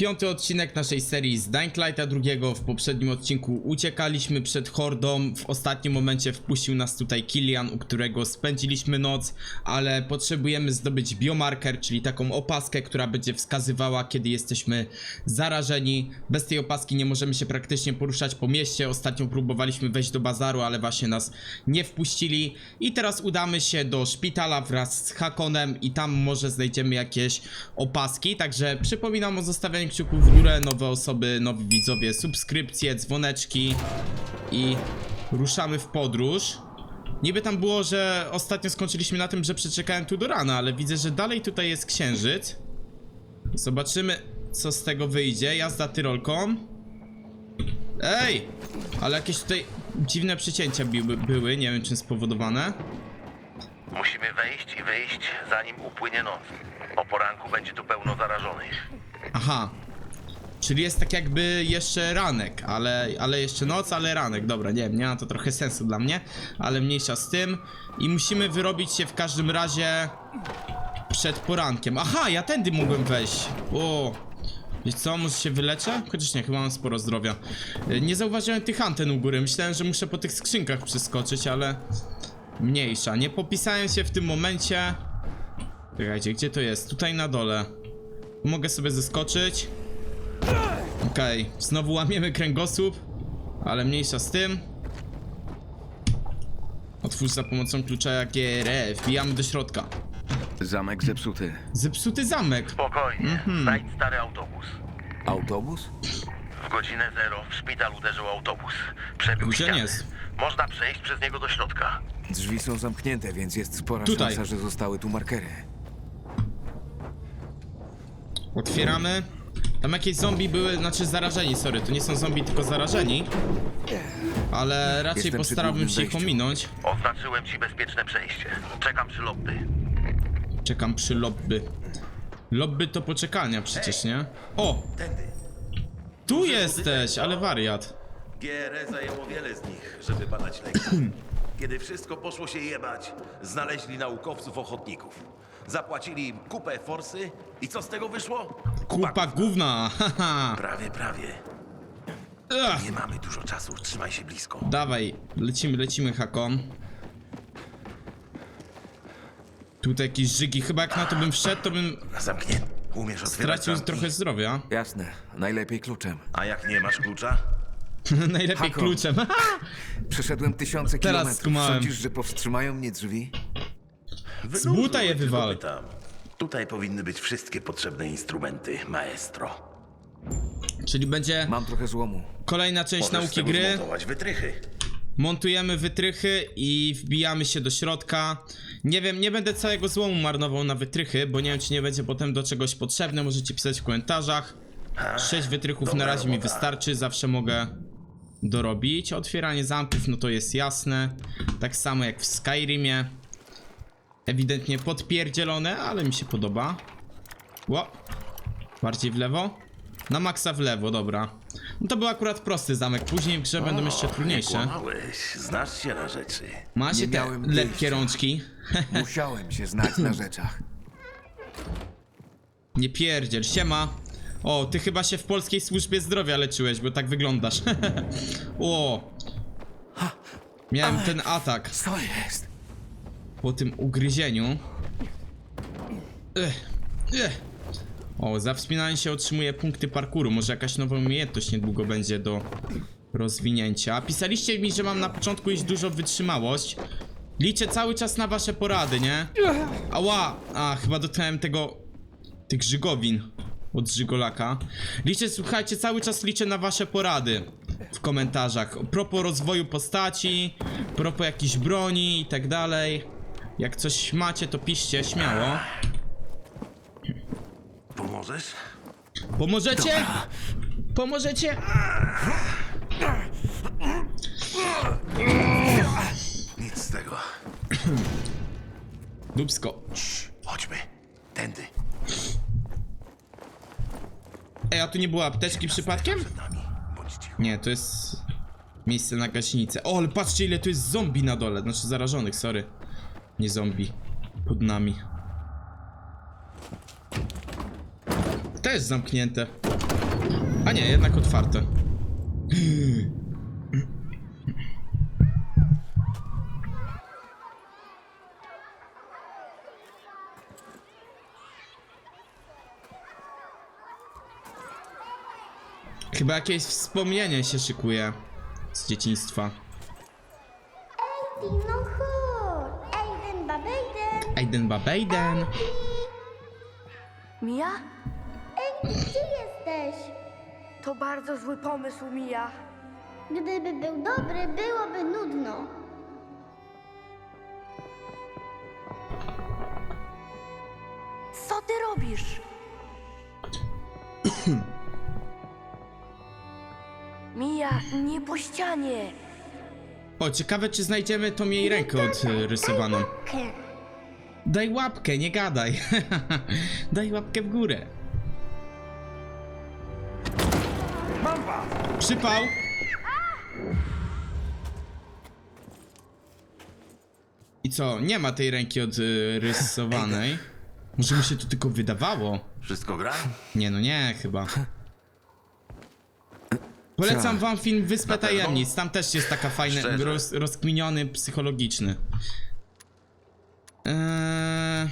Piąty odcinek naszej serii z Dying Lighta drugiego. W poprzednim odcinku uciekaliśmy przed hordą. W ostatnim momencie wpuścił nas tutaj Kilian, u którego spędziliśmy noc, ale potrzebujemy zdobyć biomarker, czyli taką opaskę, która będzie wskazywała, kiedy jesteśmy zarażeni. Bez tej opaski nie możemy się praktycznie poruszać po mieście. Ostatnio próbowaliśmy wejść do bazaru, ale właśnie nas nie wpuścili. I teraz udamy się do szpitala wraz z Hakonem i tam może znajdziemy jakieś opaski. Także przypominam o zostawianiu kciuków w górę, nowe osoby, nowi widzowie, subskrypcje, dzwoneczki i ruszamy w podróż. Niby tam było, że ostatnio skończyliśmy na tym, że przeczekałem tu do rana, ale widzę, że dalej tutaj jest księżyc. Zobaczymy, co z tego wyjdzie. Jazda tyrolką. Ej! Ale jakieś tutaj dziwne przycięcia biły, były, nie wiem czym spowodowane. Musimy wejść i wyjść, zanim upłynie noc. O poranku będzie tu pełno zarażonych. Aha. Czyli jest tak jakby jeszcze ranek, ale, ale jeszcze noc, ale ranek. Dobra, nie wiem, nie ma to trochę sensu dla mnie, ale mniejsza z tym. I musimy wyrobić się w każdym razie przed porankiem. Aha, ja tędy mogłem wejść. O. Wiesz co, może się wyleczę? Chociaż nie, chyba mam sporo zdrowia. Nie zauważyłem tych anten u góry. Myślałem, że muszę po tych skrzynkach przeskoczyć, ale mniejsza. Nie popisałem się w tym momencie. Czekajcie, gdzie to jest? Tutaj na dole. Mogę sobie zeskoczyć. Okej, znowu łamiemy kręgosłup, ale mniejsza z tym. Otwórz za pomocą klucza GRE, wbijamy do środka. Zamek zepsuty. Zepsuty zamek. Spokojnie, Mhm. znajdź stary autobus. Autobus? W godzinę zero w szpital uderzył autobus. Przebił Gdzie ściany. jest? Można przejść przez niego do środka. Drzwi są zamknięte, więc jest spora Tutaj. szansa, że zostały tu markery. Otwieramy. Tam jakieś zombie były, znaczy zarażeni, sorry, to nie są zombie, tylko zarażeni. Ale raczej Jestem przy postarałbym głównym się ich wejściu. ominąć. Oznaczyłem ci bezpieczne przejście. Czekam przy lobby. Czekam przy lobby. Lobby to poczekalnia przecież, nie? O! Tędy. Tu jesteś, ale wariat. GRE zajęło wiele z nich, żeby badać leki. Kiedy wszystko poszło się jebać, znaleźli naukowców ochotników. Zapłacili im kupę forsy i co z tego wyszło? Kupa gówna, haha. Prawie, prawie. Ach. Nie mamy dużo czasu, trzymaj się blisko. Dawaj, lecimy, lecimy, Hakon. Tutaj jakieś żygi, chyba jak na to bym wszedł, to bym Zamknięty. Umiesz otwierać stracił zamki? trochę zdrowia. Jasne, najlepiej kluczem. A jak nie masz klucza? Najlepiej Hakon. kluczem. Przeszedłem tysiące Teraz kilometrów. skumałem. Sądzisz, że powstrzymają mnie drzwi? Z buta je Tylko wywal. pytam. Tutaj powinny być wszystkie potrzebne instrumenty, maestro. Czyli będzie Mam trochę złomu. kolejna część Możesz z nauki tego gry. zmontować wytrychy. Montujemy wytrychy i wbijamy się do środka. Nie wiem, nie będę całego złomu marnował na wytrychy, bo nie wiem, czy nie będzie potem do czegoś potrzebne. Możecie pisać w komentarzach. Sześć wytrychów na dobra razie mi robota. wystarczy, zawsze mogę dorobić. Otwieranie zamków, no to jest jasne. Tak samo jak w Skyrimie. Ewidentnie podpierdzielone, ale mi się podoba. Ło. Bardziej w lewo? Na maksa w lewo, dobra. No to był akurat prosty zamek, później w grze będą jeszcze trudniejsze. Kłamałeś, znasz się na rzeczy. Macie Nie te miałem lepkie wyjścia. rączki? Musiałem się znać na rzeczach. Nie pierdziel, siema. O, ty chyba się w polskiej służbie zdrowia leczyłeś, bo tak wyglądasz. o. Miałem ten atak Co jest? Po tym ugryzieniu. Ech, ech. O, za wspinanie się otrzymuje punkty parkouru. Może jakaś nowa umiejętność niedługo będzie do rozwinięcia. Pisaliście mi, że mam na początku iść dużo wytrzymałość. Liczę cały czas na wasze porady, nie? Ała! A, chyba dotknąłem tego... tych żygowin od żygolaka. Liczę, słuchajcie, cały czas liczę na wasze porady w komentarzach. Propos rozwoju postaci, propos jakiejś broni i tak dalej. Jak coś macie, to piszcie śmiało. Pomożesz? Pomożecie? Pomożecie? Nic z tego. Dubsko. Chodźmy. Tędy. Ej, a tu nie było apteczki przypadkiem? Przed nami. Bądź cicho. Nie, to jest miejsce na gaśnicę. O, ale patrzcie ile tu jest zombie na dole. Znaczy zarażonych, sorry. Nie zombie. Pod nami. też zamknięte. A nie, jednak otwarte. Chyba jakieś wspomnienie się szykuje z dzieciństwa. Chodź. Aiden Babejden. Mia? Ej, gdzie jesteś? To bardzo zły pomysł, Mia. Gdyby był dobry, byłoby nudno. Co ty robisz? Mia, nie po ścianie. O, ciekawe czy znajdziemy tą jej rękę odrysowaną. Ke. Daj łapkę, nie gadaj. Daj łapkę w górę. Przypał! I co? Nie ma tej ręki odrysowanej. Może mi się to tylko wydawało. Wszystko gra? Nie no nie, chyba. Polecam wam film Wyspę? Tajemnic. Tam też jest taka fajna, Szczerze? roz, rozkminiony, psychologiczny. Eee...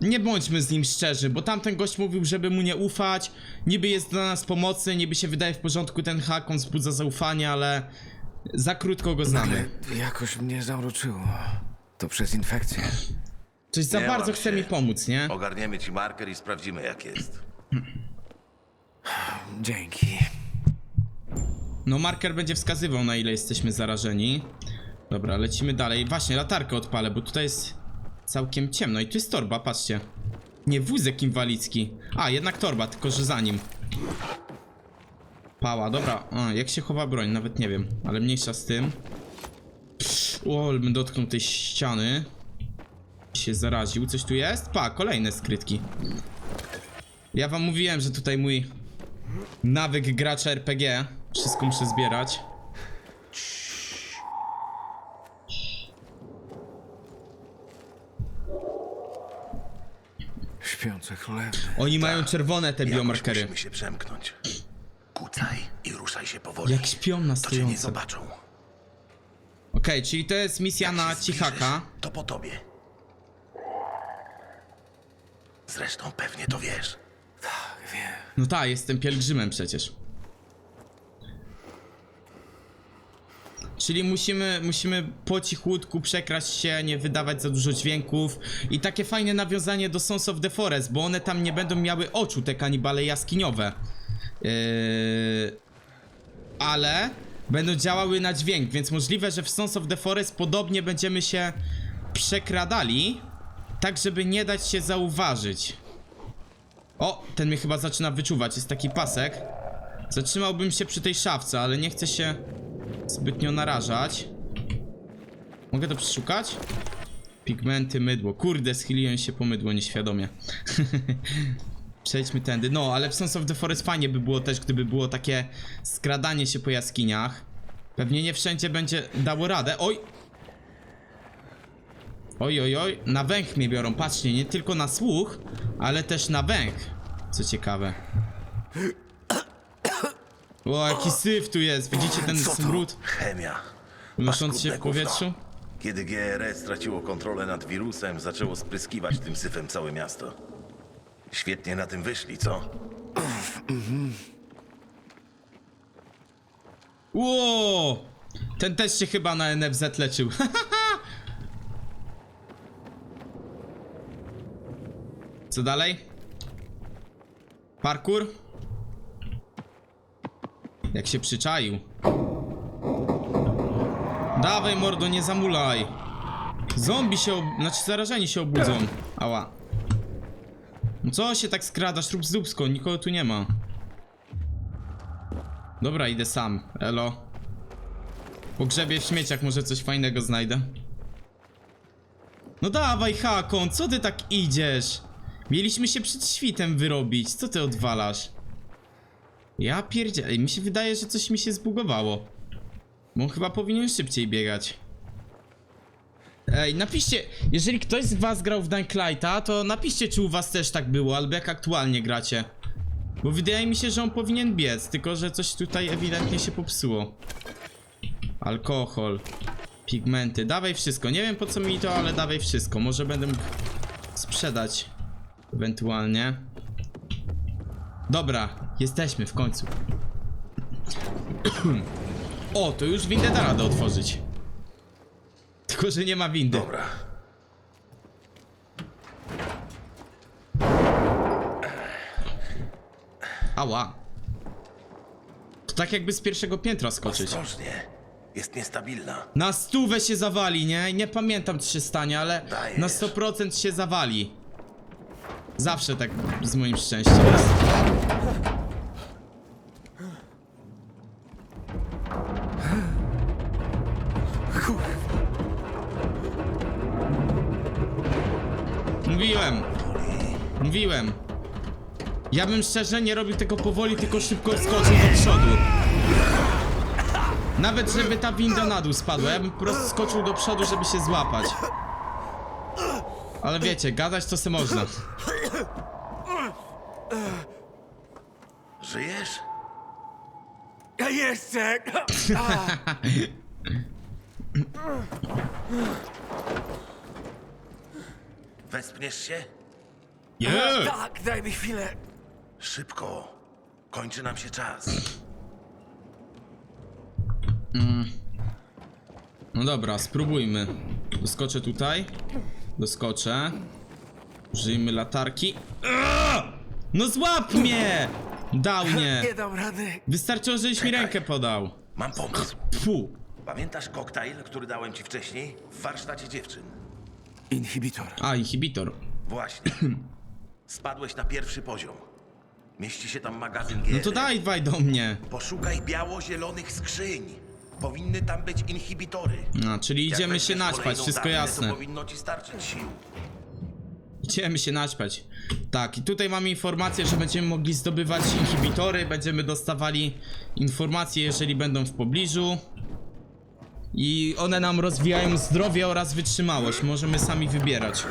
Nie bądźmy z nim szczerzy, bo tamten gość mówił, żeby mu nie ufać. Niby jest dla nas pomocny, niby się wydaje w porządku ten hak, on wzbudza zaufanie, ale za krótko go znamy. Ale jakoś mnie zamroczyło. To przez infekcję. Coś za Nie bardzo chce się. mi pomóc, nie? Ogarniemy ci marker i sprawdzimy jak jest. Dzięki. No marker będzie wskazywał na ile jesteśmy zarażeni. Dobra, lecimy dalej. Właśnie, latarkę odpalę, bo tutaj jest całkiem ciemno. I tu jest torba, patrzcie. Nie, wózek inwalidzki. A, jednak torba, tylko że za nim. Pała, dobra. A, jak się chowa broń? Nawet nie wiem, ale mniejsza z tym. O, bym dotknął tej ściany. Się zaraził. Coś tu jest? Pa, kolejne skrytki. Ja wam mówiłem, że tutaj mój nawyk gracza RPG. Wszystko muszę zbierać. Śpiące chlebne. Oni mają czerwone te Jakoś biomarkery. musimy się przemknąć. Kucaj i ruszaj się powoli. Jak śpią na To cię nie stojąco. zobaczą. Okej, czyli to jest misja Jak na się zbliżysz, cichaka. To po tobie. Zresztą pewnie to wiesz. Wiem. No tak, jestem pielgrzymem przecież. Czyli musimy, musimy po cichutku przekraść się, nie wydawać za dużo dźwięków i takie fajne nawiązanie do Sons of the Forest, bo one tam nie będą miały oczu, te kanibale jaskiniowe. Yy... Ale będą działały na dźwięk, więc możliwe, że w Sons of the Forest podobnie będziemy się przekradali, tak żeby nie dać się zauważyć. O, ten mnie chyba zaczyna wyczuwać, jest taki pasek. Zatrzymałbym się przy tej szafce, ale nie chcę się zbytnio narażać. Mogę to przeszukać? Pigmenty, mydło. Kurde, schyliłem się po mydło nieświadomie. Przejdźmy tędy. No, ale w Sons of the Forest fajnie by było też, gdyby było takie skradanie się po jaskiniach. Pewnie nie wszędzie będzie dało radę. Oj! Oj, oj, oj. Na węch mnie biorą. Patrzcie, nie tylko na słuch, ale też na węch. Co ciekawe. O, jaki syf tu jest. Widzicie ten Co to? smród Chemia. unosząc się Paskudne w powietrzu? gówno. Kiedy GRS straciło kontrolę nad wirusem, zaczęło spryskiwać tym syfem całe miasto. Świetnie na tym wyszli, co? Ło! Ten też się chyba na NFZ leczył. Co dalej? Parkour? Jak się przyczaił. Dawaj mordo, nie zamulaj. Zombie się, ob... znaczy zarażeni się obudzą. Ała. No co się tak skradasz, rób z dupsko, nikogo tu nie ma. Dobra, idę sam. Elo. Pogrzebie w śmieciach, może coś fajnego znajdę. No dawaj, Hakon, co ty tak idziesz? Mieliśmy się przed świtem wyrobić, co ty odwalasz? Ja pierdzie... Ej, mi się wydaje, że coś mi się zbugowało. Bo on chyba powinien szybciej biegać. Ej, napiszcie, jeżeli ktoś z was grał w Dying to napiszcie, czy u was też tak było, albo jak aktualnie gracie. Bo wydaje mi się, że on powinien biec, tylko że coś tutaj ewidentnie się popsuło. Alkohol, pigmenty, dawaj wszystko. Nie wiem po co mi to, ale dawaj wszystko. Może będę mógł sprzedać ewentualnie. Dobra, jesteśmy w końcu. o, to już windę da radę otworzyć. Tylko, że nie ma windy. Dobra. Ała. To tak jakby z pierwszego piętra skoczyć. Ostrożnie. Jest niestabilna. Na stówę się zawali, nie? Nie pamiętam co się stanie, ale Dajesz. na 100% się zawali. Zawsze tak z moim szczęściem jest. Mówiłem. Mówiłem. Ja bym szczerze nie robił tego powoli, tylko szybko wskoczył do przodu. Nawet żeby ta winda na dół spadła, ja bym po prostu skoczył do przodu, żeby się złapać. Ale wiecie, gadać to se można. Żyjesz? Ja jeszcze! Wespniesz się? Yeah. Tak, daj mi chwilę. Szybko. Kończy nam się czas. No dobra, spróbujmy. Doskoczę tutaj. Doskoczę. Użyjmy latarki. No złap mnie! Dał mnie. Nie dam rady. Wystarczyło, żeś mi rękę podał. Mam pomysł. Fu. Pamiętasz koktajl, który dałem ci wcześniej? W warsztacie dziewczyn. Inhibitor. A, inhibitor. Właśnie. Spadłeś na pierwszy poziom. Mieści się tam magazyn gier. No to daj, daj do mnie. Poszukaj biało-zielonych skrzyń. Powinny tam być inhibitory. A, czyli Jak idziemy się weźmiesz naćpać, kolejną wszystko dawkę, jasne. To powinno ci starczyć sił. Idziemy się naćpać. Tak, i tutaj mamy informację, że będziemy mogli zdobywać inhibitory, będziemy dostawali informacje, jeżeli będą w pobliżu. I one nam rozwijają zdrowie oraz wytrzymałość, możemy sami wybierać.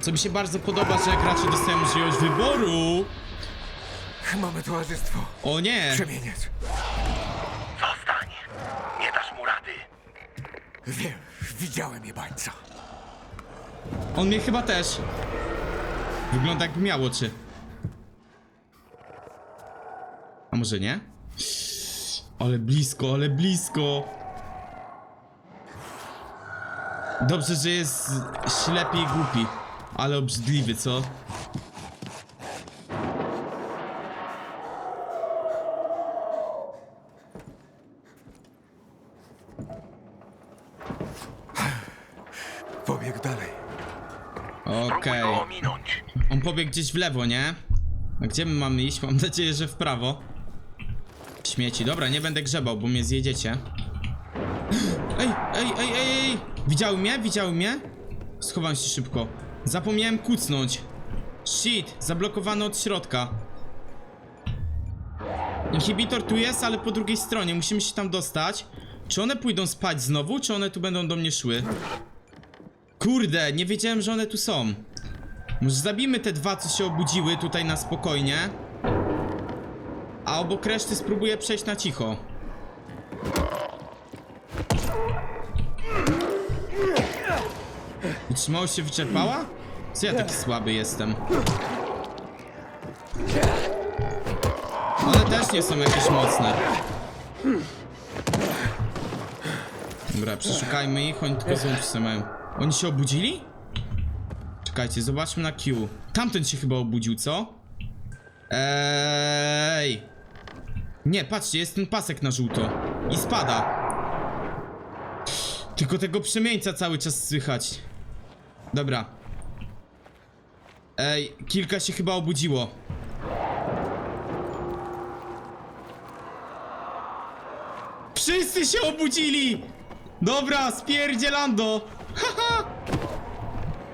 Co mi się bardzo podoba, że gracze dostają możliwość wyboru. Mamy towarzystwo. O nie! Przemieniać. Zostań. Nie dasz mu rady. Wiem, widziałem jebańca. On mnie chyba też. Wygląda jakby miał oczy. A może nie? Ale blisko, ale blisko. Dobrze, że jest ślepy i głupi. Ale obrzydliwy, co? Pobiegł dalej. Okej. Próbuj go ominąć. On pobiegł gdzieś w lewo, nie? A gdzie my mamy iść? Mam nadzieję, że w prawo. Śmieci. Dobra, nie będę grzebał, bo mnie zjedziecie. Ej, ej, ej, ej, ej! Widziały mnie? Widziały mnie? Schowam się szybko. Zapomniałem kucnąć. Shit, zablokowany od środka. Inhibitor tu jest, ale po drugiej stronie. Musimy się tam dostać. Czy one pójdą spać znowu, czy one tu będą do mnie szły? Kurde, nie wiedziałem, że one tu są. Może zabijmy te dwa, co się obudziły tutaj na spokojnie. A obok reszty spróbuję przejść na cicho. Wytrzymałość się wyczerpała? Co ja taki słaby jestem? One też nie są jakieś mocne. Dobra, przeszukajmy ich, oni tylko sobie mają. Oni się obudzili? Czekajcie, zobaczmy na Q. Tamten się chyba obudził, co? Ej! Nie, patrzcie, jest ten pasek na żółto. I spada. Tylko tego przemieńca cały czas słychać. Dobra. Ej, kilka się chyba obudziło. Wszyscy się obudzili! Dobra, spierdzielando! Haha!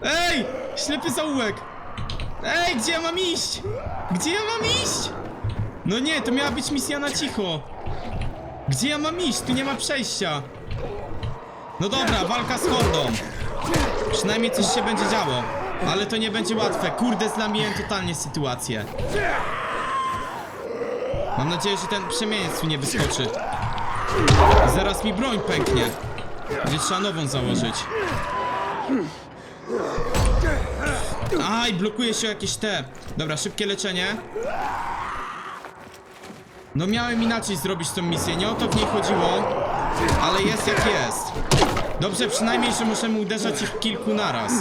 Ej! Ślepy zaułek! Ej, gdzie ja mam iść? Gdzie ja mam iść? No nie, to miała być misja na cicho. Gdzie ja mam iść? Tu nie ma przejścia. No dobra, walka z hordą. Przynajmniej coś się będzie działo. Ale to nie będzie łatwe. Kurde, zlamiłem totalnie sytuację. Mam nadzieję, że ten przemieniec tu nie wyskoczy. Zaraz mi broń pęknie. Będzie trzeba nową założyć. Aj, blokuje się jakieś te. Dobra, szybkie leczenie. No miałem inaczej zrobić tą misję, nie o to w niej chodziło. Ale jest jak jest. Dobrze, przynajmniej, że możemy uderzać ich kilku naraz.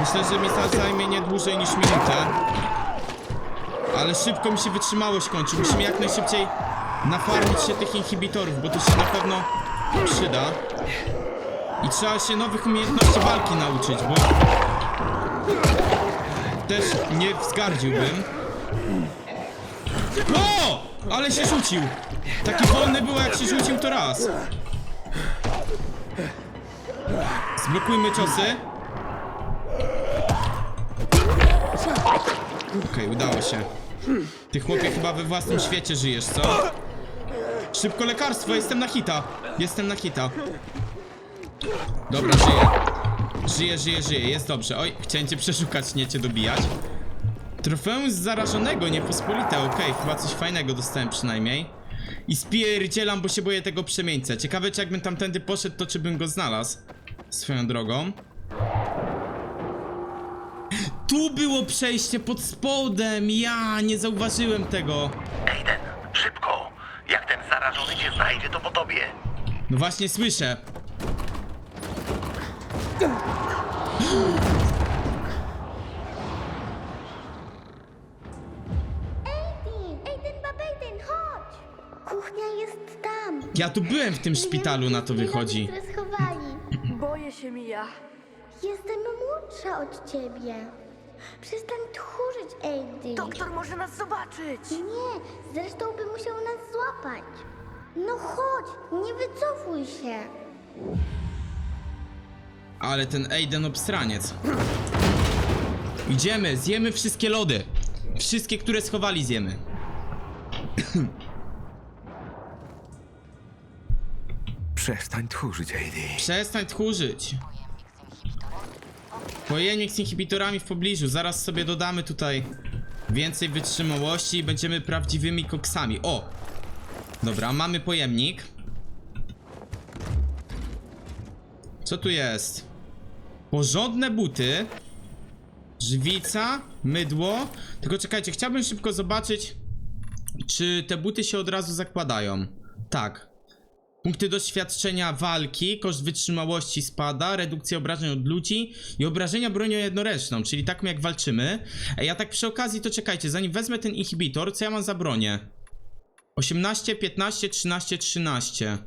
Myślę, że mi to zajmie nie dłużej niż minutę. Ale szybko mi się wytrzymałość kończy. Musimy jak najszybciej nafarmić się tych inhibitorów, bo to się na pewno przyda. I trzeba się nowych umiejętności walki nauczyć, bo też nie wzgardziłbym. O! Ale się rzucił! Taki wolny był, jak się rzucił to raz. Zblokujmy ciosy. Okej, udało się. Ty chłopie chyba we własnym świecie żyjesz, co? Szybko lekarstwo, jestem na hita. Jestem na hita. Dobra, żyję. Żyję, żyję, żyję, jest dobrze. Oj, chciałem cię przeszukać, nie cię dobijać. Trofeum z zarażonego, niepospolite, okej, chyba coś fajnego dostałem przynajmniej. I spierdzielam, bo się boję tego przemieńca. Ciekawe, czy jakbym tamtędy poszedł, to czy bym go znalazł. Swoją drogą. Tu było przejście pod spodem, ja nie zauważyłem tego. Aiden, szybko! Zarażony cię znajdzie, to po tobie. No właśnie słyszę. Aiden, Aiden, Babejden, chodź! Kuchnia jest tam. Ja tu byłem w tym szpitalu, na to wychodzi. Które schowali. Boję się, Mija. Jestem młodsza od ciebie. Przestań Aiden. Doktor może nas zobaczyć. Nie, zresztą by musiał nas złapać. No chodź, nie wycofuj się. Ale ten Aiden obstraniec. Idziemy, zjemy wszystkie lody. Wszystkie, które schowali, zjemy. Przestań tchórzyć, AD. Przestań tchórzyć. Pojemnik z inhibitorami w pobliżu. Zaraz sobie dodamy tutaj więcej wytrzymałości i będziemy prawdziwymi koksami. O! Dobra, mamy pojemnik. Co tu jest? Porządne buty. Żwica, mydło. Tylko czekajcie, chciałbym szybko zobaczyć, czy te buty się od razu zakładają. Tak, Punkty doświadczenia walki, koszt wytrzymałości spada, redukcja obrażeń od ludzi i obrażenia bronią jednoręczną, czyli tak jak walczymy. Ej, ja tak przy okazji to czekajcie, zanim wezmę ten inhibitor, co ja mam za bronię? 18, 15, 13, 13.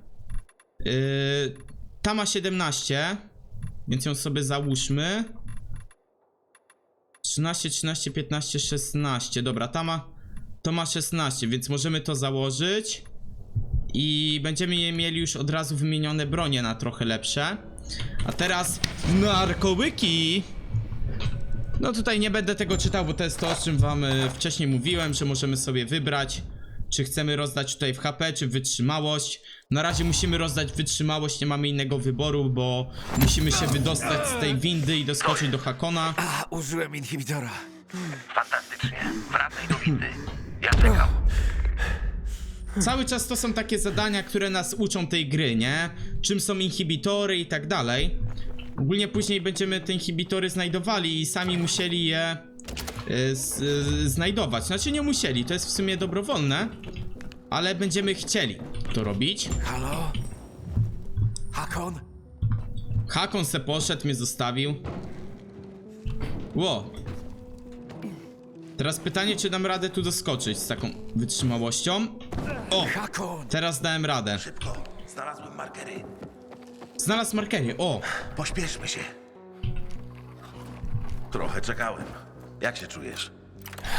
Yy, ta ma 17, więc ją sobie załóżmy. 13, 13, 15, 16. Dobra, ta ma, to ma 16, więc możemy to założyć. I będziemy je mieli już od razu wymienione bronie na trochę lepsze. A teraz narkołyki! No tutaj nie będę tego czytał, bo to jest to, o czym wam e, wcześniej mówiłem, że możemy sobie wybrać, czy chcemy rozdać tutaj w HP, czy w wytrzymałość. Na razie musimy rozdać wytrzymałość, nie mamy innego wyboru, bo musimy się wydostać z tej windy i doskoczyć do Hakona. A, użyłem inhibitora. Fantastycznie. Wracaj do windy. Ja czekam. Cały czas to są takie zadania, które nas uczą tej gry, nie? Czym są inhibitory i tak dalej. Ogólnie później będziemy te inhibitory znajdowali i sami musieli je y, z, y, znajdować. Znaczy nie musieli, to jest w sumie dobrowolne, ale będziemy chcieli to robić. Halo? Hakon? Hakon se poszedł, mnie zostawił. Ło. Teraz pytanie, czy dam radę tu doskoczyć z taką wytrzymałością. O, teraz dałem radę. Szybko, znalazłem markery. Znalazł markery, o. Pośpieszmy się. Trochę czekałem. Jak się czujesz?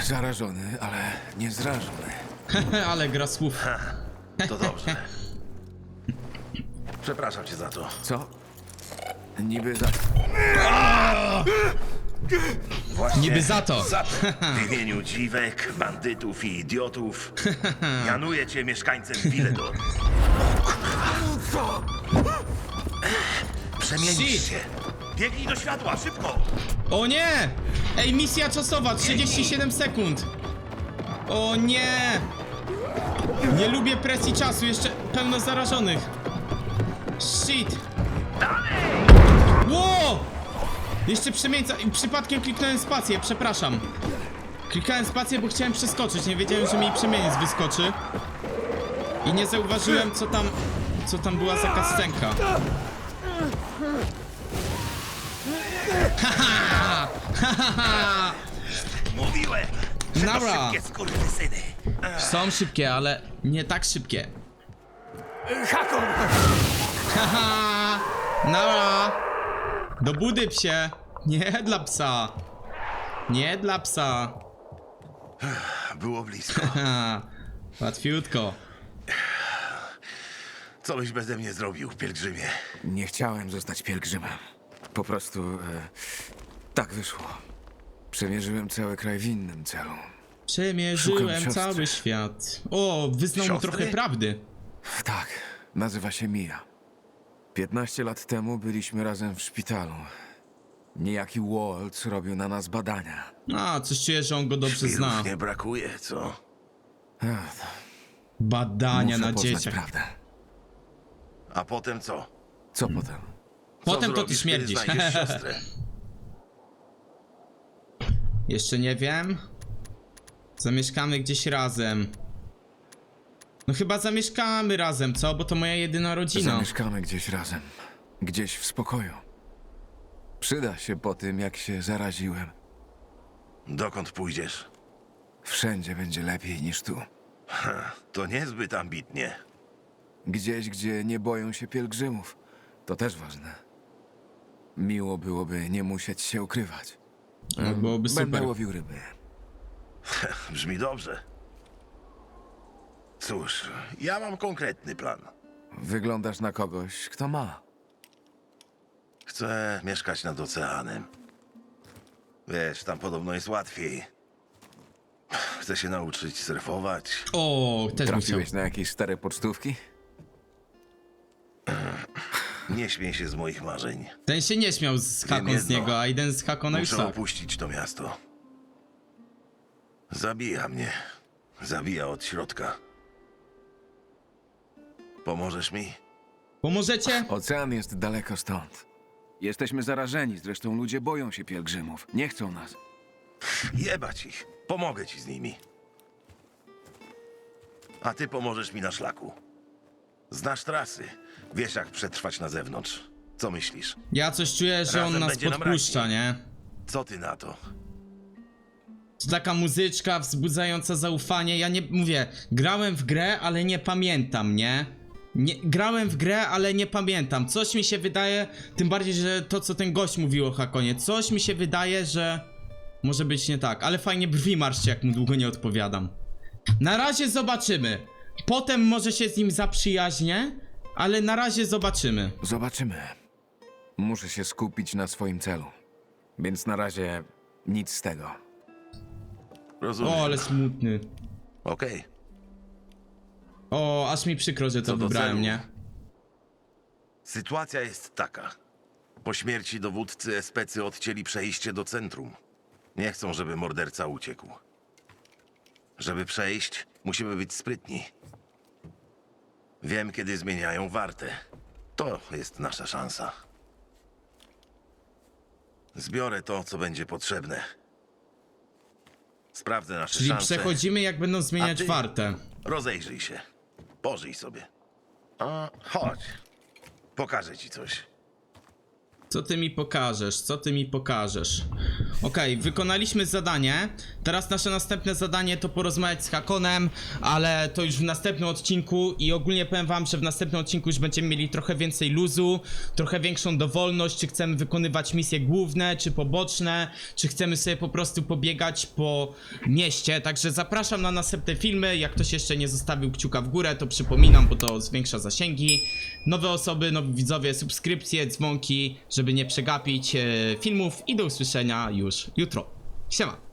Zarażony, ale nie zrażony. ale gra słów. To dobrze. Przepraszam cię za to. Co? Niby za... Właśnie Niby za to. W imieniu dziwek, bandytów i idiotów mianuję cię mieszkańcem Villedor. Przemienisz Shit. się. Biegnij do światła, szybko! O nie! Ej, misja czasowa, 37 sekund. O nie! Nie lubię presji czasu, jeszcze pełno zarażonych. Shit! Ło! Jeszcze przemieńca... Przypadkiem kliknąłem spację, przepraszam. Klikałem spację, bo chciałem przeskoczyć, nie wiedziałem, że mi przemieniec wyskoczy. I nie zauważyłem, co tam... Co tam była za kascenka. Haha! Haha! Mówiłem, że to Nara. Są szybkie, ale nie tak szybkie. Hakon! Haha! Nara! Do budy psie! Nie dla psa! Nie dla psa! Było blisko. Ha! Łatwiutko. Co byś beze mnie zrobił, pielgrzymie? Nie chciałem zostać pielgrzymem. Po prostu e, tak wyszło. Przemierzyłem cały kraj w innym celu. Przemierzyłem siostry. cały świat. O, wyznał mu Siostry? trochę prawdy. Tak, nazywa się Mia. 15 lat temu byliśmy razem w szpitalu. Niejaki Waltz robił na nas badania. A, coś czuję, że on go dobrze Wirów zna. nie brakuje, co? Ech, Badania muszę na poznać dzieciach. prawdę. A potem co? Co potem? Co Potem to ty zrobisz, śmierdzisz. Kiedy znajdziesz siostrę? Jeszcze nie wiem. Zamieszkamy gdzieś razem. No chyba zamieszkamy razem, co? Bo to moja jedyna rodzina. Zamieszkamy gdzieś razem. Gdzieś w spokoju. Przyda się po tym, jak się zaraziłem. Dokąd pójdziesz? Wszędzie będzie lepiej niż tu. To niezbyt ambitnie. Gdzieś, gdzie nie boją się pielgrzymów. To też ważne. Miło byłoby nie musieć się ukrywać. No, byłoby Będę super. łowił ryby. Brzmi dobrze. Cóż, ja mam konkretny plan. Wyglądasz na kogoś, kto ma. Chcę mieszkać nad oceanem. Wiesz, tam podobno jest łatwiej. Chcę się nauczyć surfować. O, też bym chciał. Trafiłeś na jakieś stare pocztówki? Nie śmiej się z moich marzeń. Ten się nie śmiał z Hakon z jedno. niego, a jeden z Hakona już Muszę tak. opuścić to miasto. Zabija mnie. Zabija od środka. Pomożesz mi? Pomożecie? Ocean jest daleko stąd. Jesteśmy zarażeni, zresztą ludzie boją się pielgrzymów. Nie chcą nas. Jebać ich. Pomogę ci z nimi. A ty pomożesz mi na szlaku. Znasz trasy. Wiesz, jak przetrwać na zewnątrz. Co myślisz? Ja coś czuję, że on Razem nas będzie nam podpuszcza, raźniej. nie? Co ty na to? To taka muzyczka wzbudzająca zaufanie. Ja nie mówię, grałem w grę, ale nie pamiętam, nie? Nie? Grałem w grę, ale nie pamiętam. Coś mi się wydaje, tym bardziej, że to co ten gość mówił o Hakonie, coś mi się wydaje, że może być nie tak, ale fajnie brwi marszcie, jak mu długo nie odpowiadam. Na razie zobaczymy. Potem może się z nim zaprzyjaźnię, ale na razie zobaczymy. Zobaczymy. Muszę się skupić na swoim celu. Więc na razie nic z tego. Rozumiem. O, ale smutny. Okej. O, aż mi przykro, że to Co do wybrałem, celu. nie? Sytuacja jest taka. Po śmierci dowódcy especy odcięli przejście do centrum. Nie chcą, żeby morderca uciekł. Żeby przejść, musimy być sprytni. Wiem, kiedy zmieniają wartę. To jest nasza szansa. Zbiorę to, co będzie potrzebne. Sprawdzę nasze Czyli szanse. przechodzimy, jak będą zmieniać ty? wartę. Rozejrzyj się. Pożyj sobie. A, chodź. Pokażę ci coś. Co ty mi pokażesz? Co ty mi pokażesz? Okej, wykonaliśmy zadanie. Teraz nasze następne zadanie to porozmawiać z Hakonem, ale to już w następnym odcinku i ogólnie powiem wam, że w następnym odcinku już będziemy mieli trochę więcej luzu, trochę większą dowolność, czy chcemy wykonywać misje główne, czy poboczne, czy chcemy sobie po prostu pobiegać po mieście. Także zapraszam na następne filmy. Jak ktoś jeszcze nie zostawił kciuka w górę, to przypominam, bo to zwiększa zasięgi. Nowe osoby, nowi widzowie, subskrypcje, dzwonki, żeby nie przegapić e, filmów i do usłyszenia już jutro. Siema!